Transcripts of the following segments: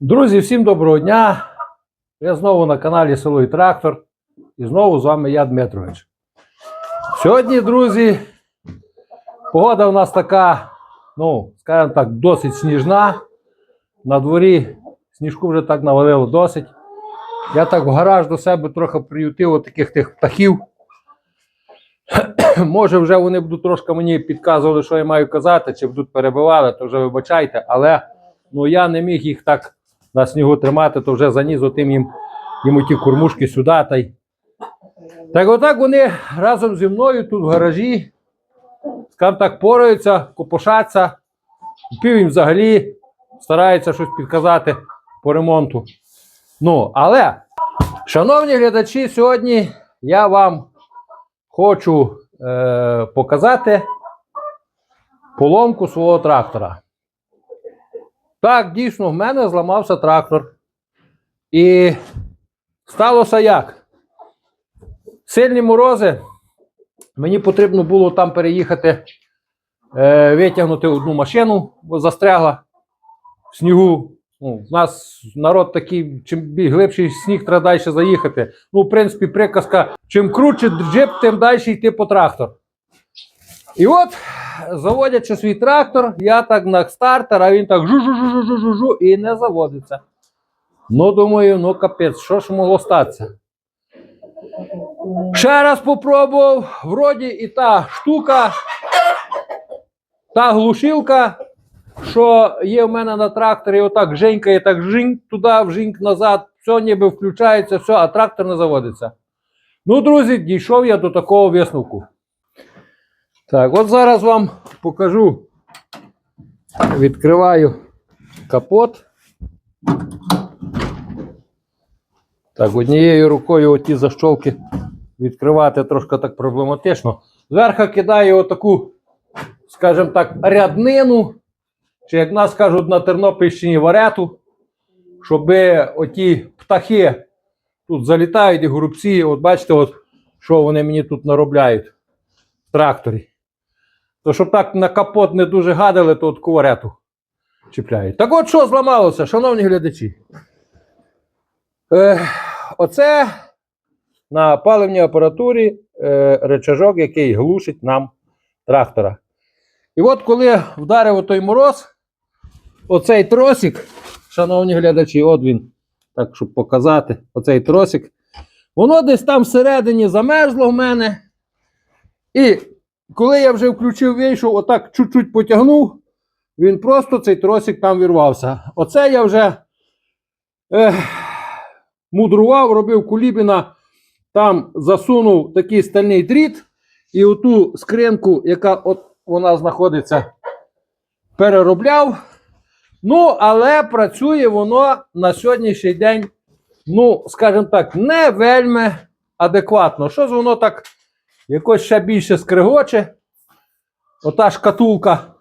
Друзі, всім доброго дня! Я знову на каналі Село і Трактор. І знову з вами я, Дмитрович. Сьогодні, друзі, погода у нас така, ну, скажімо так, досить сніжна. На дворі сніжку вже так навалило досить. Я так в гараж до себе трохи приютив таких тих птахів. Може, вже вони будуть трошки мені підказували, що я маю казати, чи будуть перебивали, то вже вибачайте, але ну, я не міг їх так на снігу тримати, то вже заніс отим їм, їм ті кормушки сюди. Та й... Так отак вони разом зі мною тут в гаражі, скажімо так, пораються, копошаться, пів їм взагалі стараються щось підказати по ремонту. Ну, але, шановні глядачі, сьогодні я вам хочу е, показати поломку свого трактора. Так, дійсно, в мене зламався трактор. І сталося як? Сильні морози. Мені потрібно було там переїхати, е, витягнути одну машину, бо застрягла в снігу. Ну, у нас народ такий, чим глибший сніг, треба далі заїхати. Ну, в принципі, приказка: чим круче джип, тим далі йти по трактор. І от, заводячи свій трактор, я так на стартер, а він так жу-жу-жу-жу-жу-жу і не заводиться. Ну, думаю, ну капець, що ж могло статися? Ще раз попробував, вроді і та штука, та глушилка, що є в мене на тракторі, отак женькає, так жінь туди, вжіньк назад, все ніби включається, все, а трактор не заводиться. Ну, друзі, дійшов я до такого висновку. Так, от зараз вам покажу. Відкриваю капот. Так, однією рукою оті защолки відкривати трошки так проблематично. Зверху кидаю отаку, скажімо так, ряднину, чи як нас кажуть на Тернопільщині варету, щоб оті птахи тут залітають і голубці, от бачите, от, що вони мені тут наробляють в тракторі. То щоб так на капот не дуже гадали, то от куварету чіпляють. Так от що зламалося, шановні глядачі? Е, оце на паливній апаратурі е, речажок, який глушить нам трактора. І от коли вдарив той мороз, оцей тросик, шановні глядачі, от він, так, щоб показати, оцей тросик, воно десь там всередині замерзло в мене. І коли я вже включив вийшов, отак чуть-чуть потягнув, він просто цей тросик там вірвався. Оце я вже ех, мудрував, робив кулібіна, там засунув такий стальний дріт, і оту скринку, яка от вона знаходиться, переробляв. Ну, але працює воно на сьогоднішній день, ну, скажімо так, не вельми адекватно. Щось воно так якось ще більше скригоче. Ота шкатулка.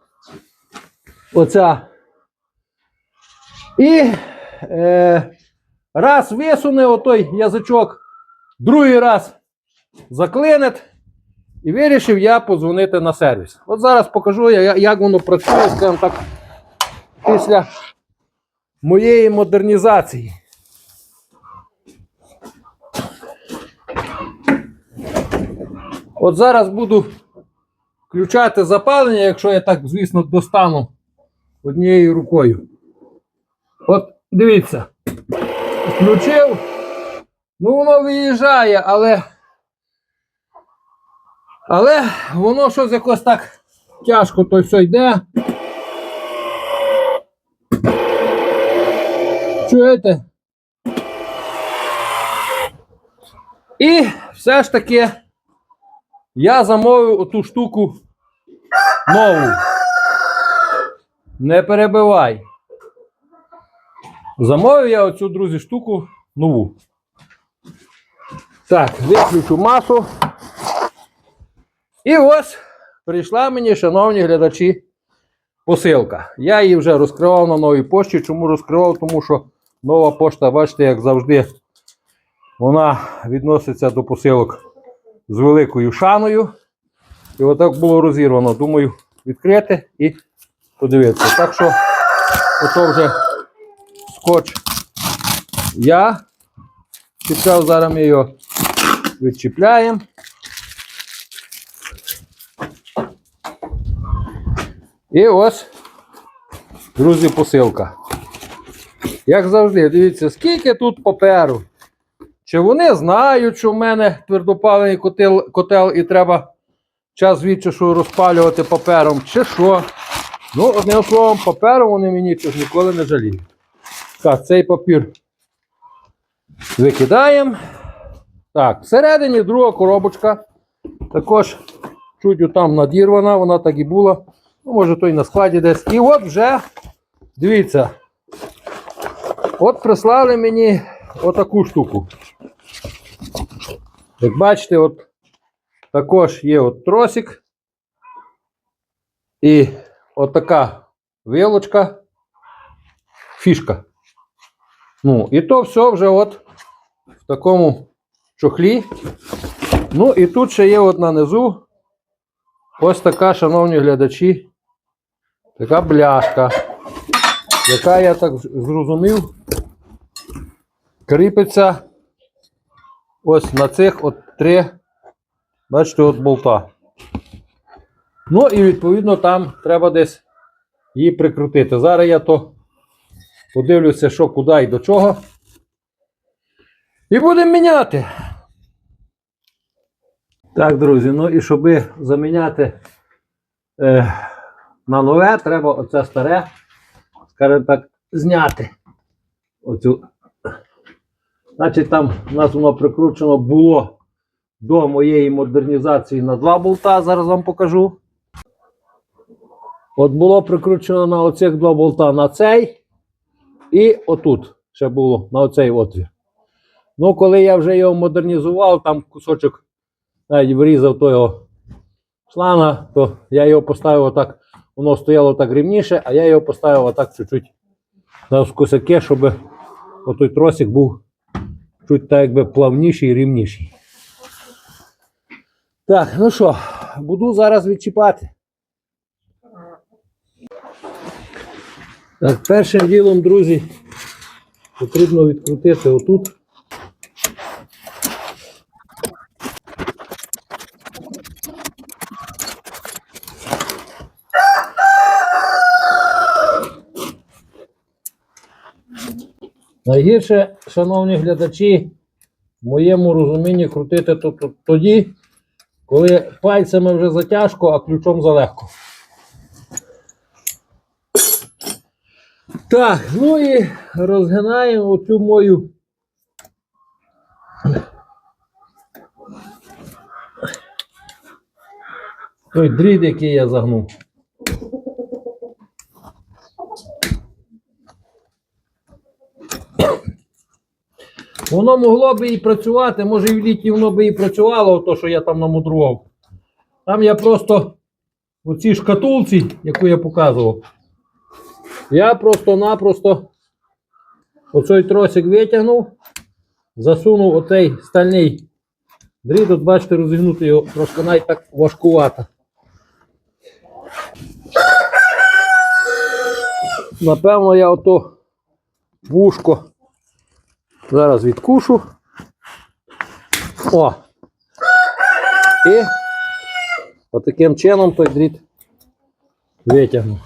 Оця. І е, раз висуне отой язичок, другий раз заклинить. І вирішив я подзвонити на сервіс. От зараз покажу, як воно працює, скажімо так, після моєї модернізації. От зараз буду включати запалення, якщо я так, звісно, достану однією рукою. От дивіться. Включив. Ну, воно виїжджає, але. Але воно щось якось так тяжко то все йде. Чуєте? І все ж таки я замовив оту штуку нову. Не перебивай. Замовив я оцю, друзі, штуку нову. Так, виключу масу. І ось прийшла мені, шановні глядачі, посилка. Я її вже розкривав на новій пошті. Чому розкривав? Тому що нова пошта, бачите, як завжди, вона відноситься до посилок з великою шаною. І отак було розірвано. Думаю, відкрити і подивитися. Так що, ото вже скотч. Я чіпляв, зараз ми його відчіпляємо. І ось, друзі, посилка. Як завжди, дивіться, скільки тут паперу. Чи вони знають, що в мене твердопалений котел, котел і треба час від розпалювати папером, чи що. Ну, одним словом, паперу вони мені чогось ніколи не жаліють. Так, цей папір викидаємо. Так, всередині друга коробочка. Також чуть там надірвана, вона так і була. Ну, може, то й на складі десь. І от вже, дивіться, от прислали мені отаку штуку. Як бачите, от також є от тросик. І от така вилочка, фішка. Ну, і то все вже от в такому чохлі. Ну, і тут ще є от на низу ось така, шановні глядачі, така бляшка, яка, я так зрозумів, кріпиться ось на цих от три, бачите, от болта. Ну і відповідно там треба десь її прикрутити. Зараз я то подивлюся, що куди і до чого. І будемо міняти. Так, друзі, ну і щоб заміняти е, на нове, треба оце старе, скажімо так, зняти. Оцю. Значить, там у нас воно прикручено було до моєї модернізації на два болта, зараз вам покажу. От було прикручено на оцих два болта на цей і отут ще було на оцей отвір. Ну, коли я вже його модернізував, там кусочок навіть вирізав того шланга, то я його поставив отак, воно стояло так рівніше, а я його поставив отак чуть-чуть навскосяки, щоб отой тросик був чуть так якби плавніший і рівніший. Так, ну що, буду зараз відчіпати. Так, першим ділом, друзі, потрібно відкрутити отут. Найгірше, шановні глядачі, в моєму розумінні крутити то, тоді, коли пальцями вже затяжко, а ключом залегко. Так, ну і розгинаємо оцю мою. Той дріт, який я загнув. Воно могло би і працювати, може і в літі воно би і працювало, то, що я там намудрував. Там я просто у цій шкатулці, яку я показував, я просто-напросто оцей тросик витягнув, засунув оцей стальний дріт, от бачите, розігнути його трошки навіть так важкувато. Напевно, я ото вушко зараз відкушу. О! І отаким чином той дріт витягну.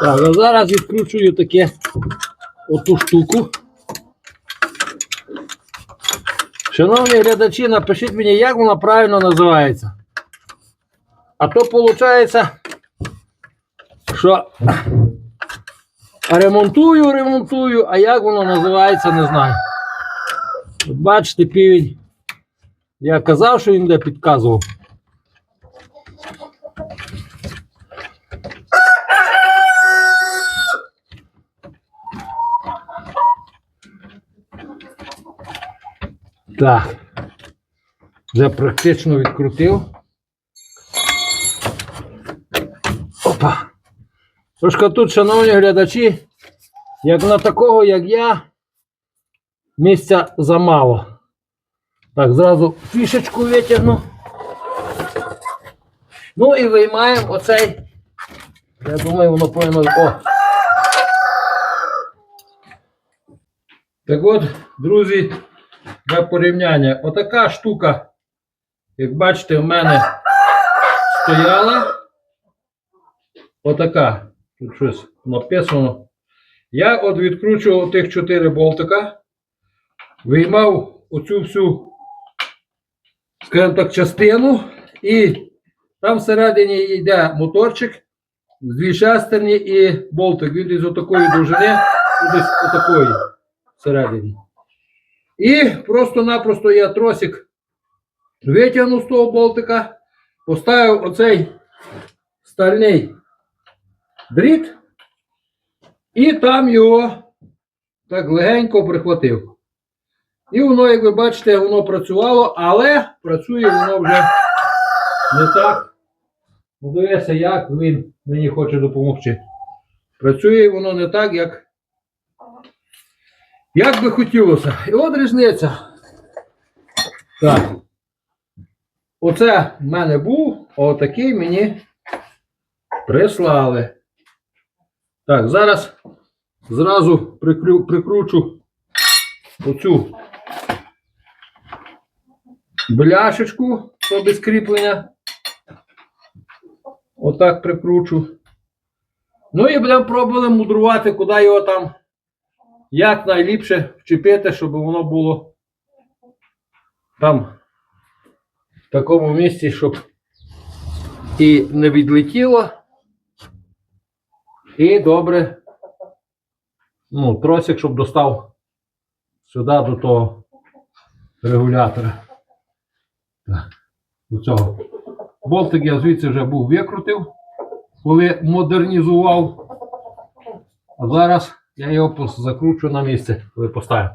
Так, а зараз відкручую таке оту штуку. Шановні глядачі, напишіть мені, як вона правильно називається. А то виходить, що ремонтую, ремонтую, а як воно називається, не знаю. Бачите, півень. Я казав, що він де підказував. Так. Вже практично відкрутив. Трошки тут, шановні глядачі, як на такого, як я, місця замало. Так, зразу фішечку витягну. Ну і виймаємо оцей. Я думаю, воно повинно. О! Так от, друзі, для порівняння. Отака штука, як бачите, в мене стояла. Отака. Тут щось написано. Я от відкручував тих 4 болтика, виймав оцю всю, скажімо так, частину, і там всередині йде моторчик, дві шестерні і болтик. Він десь отакої довжини, і десь отакої всередині. І просто-напросто я тросик витягнув з того болтика, поставив оцей стальний дріт, і там його так легенько прихватив. І воно, як ви бачите, воно працювало, але працює воно вже не так. Дивися, як він мені хоче допомогти. Працює воно не так, як, як би хотілося. І от різниця. Так. Оце в мене був, а отакий мені прислали. Так, зараз зразу прикрю, прикручу оцю бляшечку без кріплення. Отак прикручу. Ну і будемо пробувати мудрувати, куди його там як найліпше вчепити, щоб воно було там в такому місці, щоб і не відлетіло. І добре. Ну, тросик, щоб достав сюди до того регулятора. Так, до цього. Болтик я звідси вже був викрутив, коли модернізував. А зараз я його закручу на місце, коли поставив.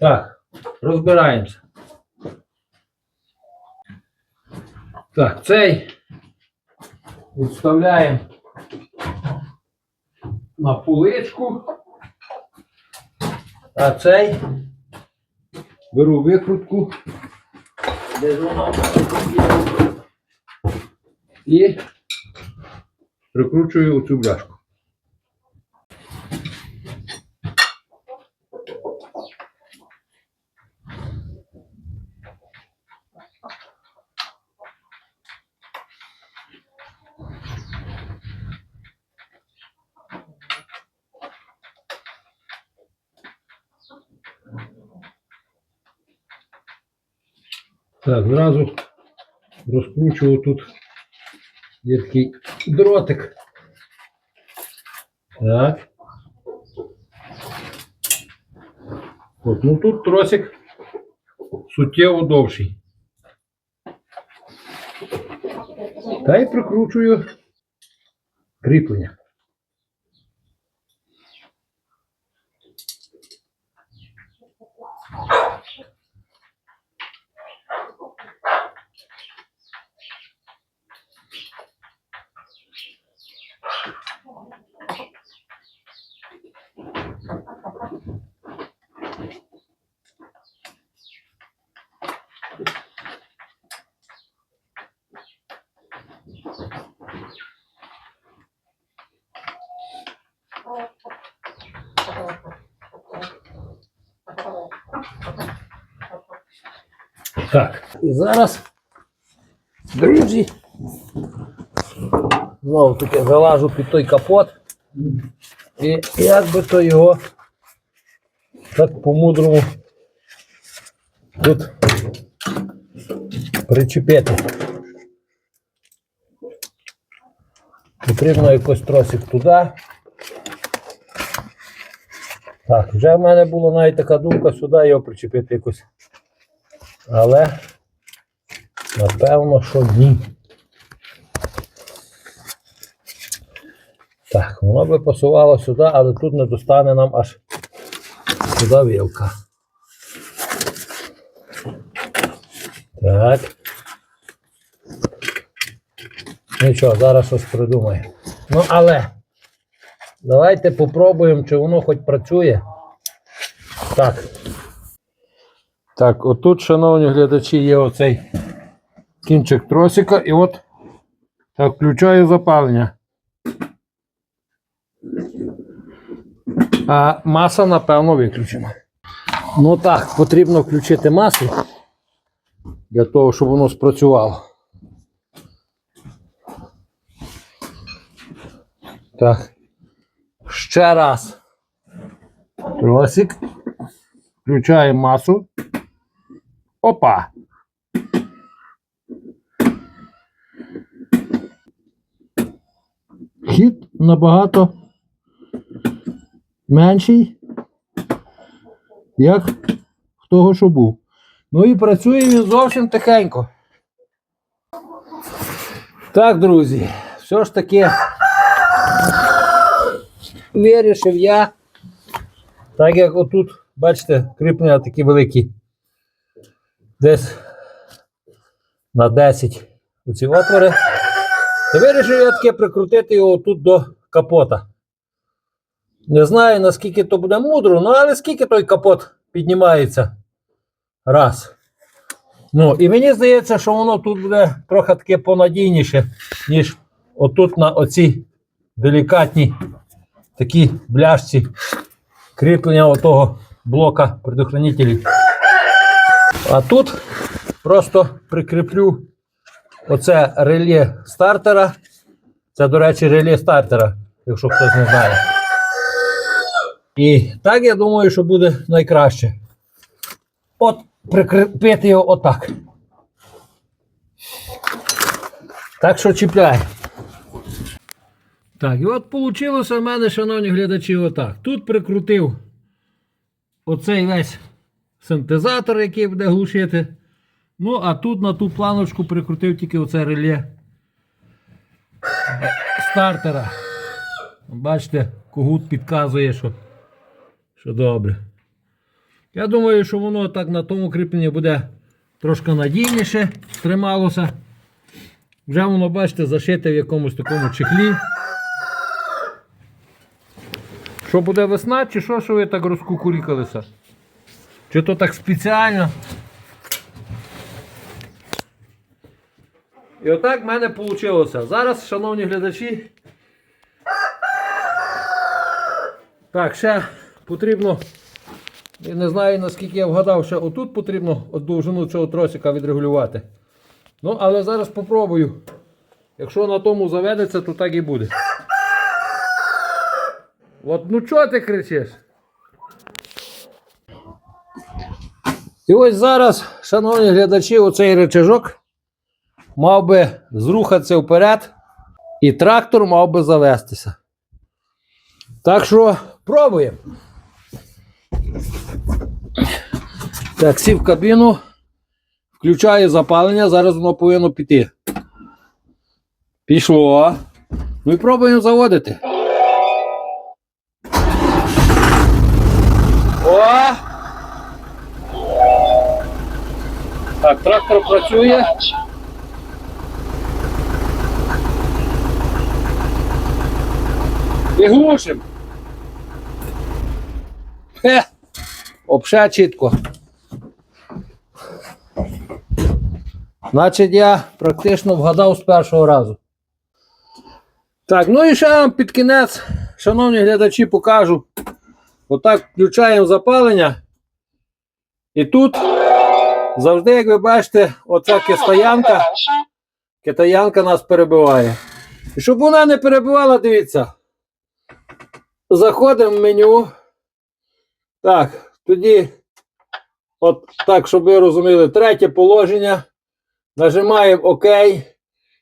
Так, розбираємося. Так, цей відставляємо на поличку. А цей беру викрутку. Де ж? І прикручую оцю бляшку. Так, зразу розкручую тут є такий дротик. Так. От, ну тут тросик суттєво довший. Та й прикручую кріплення. Так, і зараз, друзі, знову таки залажу під той капот. І як би то його так по-мудрому тут причепити. Потрібно якось тросик туди. Так, вже в мене була навіть така думка сюди його причепити якось. Але напевно, що ні. Так, воно би пасувало сюди, але тут не достане нам аж сюди вілка. Так. Нічого, зараз щось придумаємо. Ну, але давайте попробуємо, чи воно хоч працює. Так. Так, отут, шановні глядачі, є оцей кінчик тросика, і от Так, включаю запалення. А маса, напевно, виключена. Ну так, потрібно включити масу для того, щоб воно спрацювало. Так. Ще раз. Тросик. Включаємо масу. Опа. Хід набагато менший, як в того, що був. Ну і працює він зовсім тихенько. Так, друзі, все ж таки вирішив я, так як отут, бачите, кріплення такі великі, десь на 10 оці отвори, то вирішив я таке прикрутити його тут до капота. Не знаю, наскільки то буде мудро, ну але скільки той капот піднімається. Раз. Ну, і мені здається, що воно тут буде трохи таке понадійніше, ніж отут на оці делікатні такі бляшці кріплення отого блока предохранителів. А тут просто прикріплю оце реле стартера. Це, до речі, реле стартера, якщо хтось не знає. І так я думаю, що буде найкраще. От прикріпити його отак. Так що чіпляй. Так, і от вийшло в мене, шановні глядачі, отак. Тут прикрутив оцей весь синтезатор, який буде глушити. Ну, а тут на ту планочку прикрутив тільки оце реле стартера. Бачите, когут підказує, що, що добре. Я думаю, що воно так на тому кріпленні буде трошки надійніше трималося. Вже воно, бачите, зашите в якомусь такому чехлі. Що буде весна, чи що, що ви так розкукурікалися? Чи то так спеціально? І отак в мене вийшло. Зараз, шановні глядачі. Так, ще потрібно. Я не знаю наскільки я вгадав, що отут потрібно довжину цього тросика відрегулювати. Ну, але зараз спробую. Якщо на тому заведеться, то так і буде. От ну чого ти кричиш? І ось зараз, шановні глядачі, оцей речажок мав би зрухатися вперед, і трактор мав би завестися. Так що пробуємо. Так, сів кабіну, включаю запалення, зараз воно повинно піти. Пішло. Ну і пробуємо заводити. Так, трактор працює. І глушим. Хе! Обша чітко. Значить, я практично вгадав з першого разу. Так, ну і ще вам під кінець, шановні глядачі, покажу. Отак включаємо запалення. І тут завжди, як ви бачите, оця китаянка, китаянка нас перебиває. І щоб вона не перебивала, дивіться. Заходимо в меню. Так, тоді, от так, щоб ви розуміли, третє положення. Нажимаємо ОК. І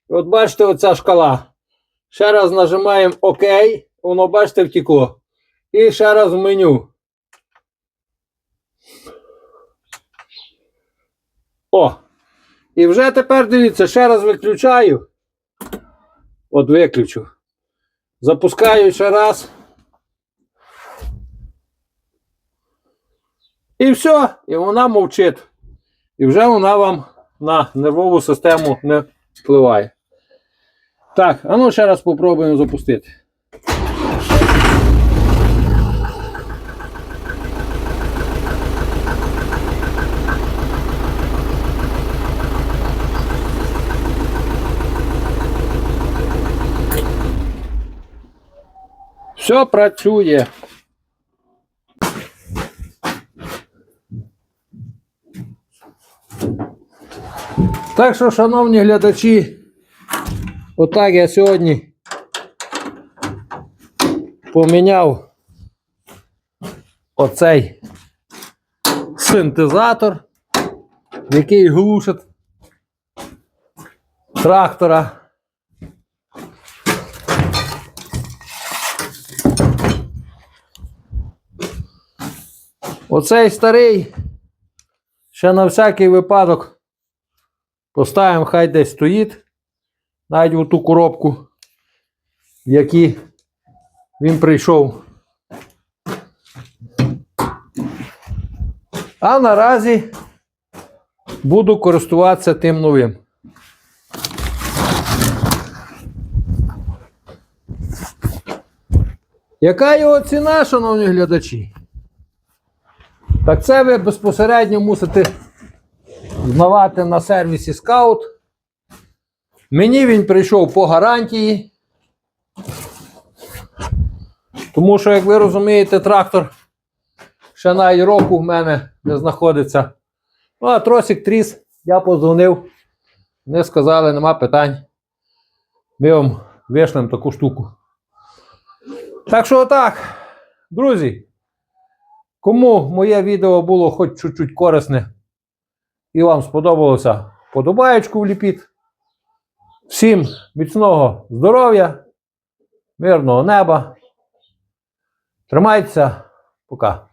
от бачите, оця шкала. Ще раз нажимаємо ОК. Воно, бачите, втекло. І ще раз в меню. О! І вже тепер дивіться, ще раз виключаю. От виключу. Запускаю ще раз. І все, і вона мовчить. І вже вона вам на нервову систему не впливає. Так, а ну ще раз спробуємо запустити. Все працює. Так що, шановні глядачі, отак я сьогодні поміняв оцей синтезатор, який глушить трактора. Оцей старий, ще на всякий випадок поставимо, хай десь стоїть, навіть у ту коробку, в якій він прийшов. А наразі буду користуватися тим новим. Яка його ціна, шановні глядачі? Так це ви безпосередньо мусите знавати на сервісі Scout. Мені він прийшов по гарантії. Тому що, як ви розумієте, трактор ще навіть року в мене не знаходиться. Ну, а тросик тріс, я подзвонив. Вони сказали, нема питань. Ми вам вишлемо таку штуку. Так що отак, друзі. Кому моє відео було хоч чуть-чуть корисне і вам сподобалося, подобаєчку вліпіть. Всім міцного здоров'я, мирного неба. Тримайтеся, пока.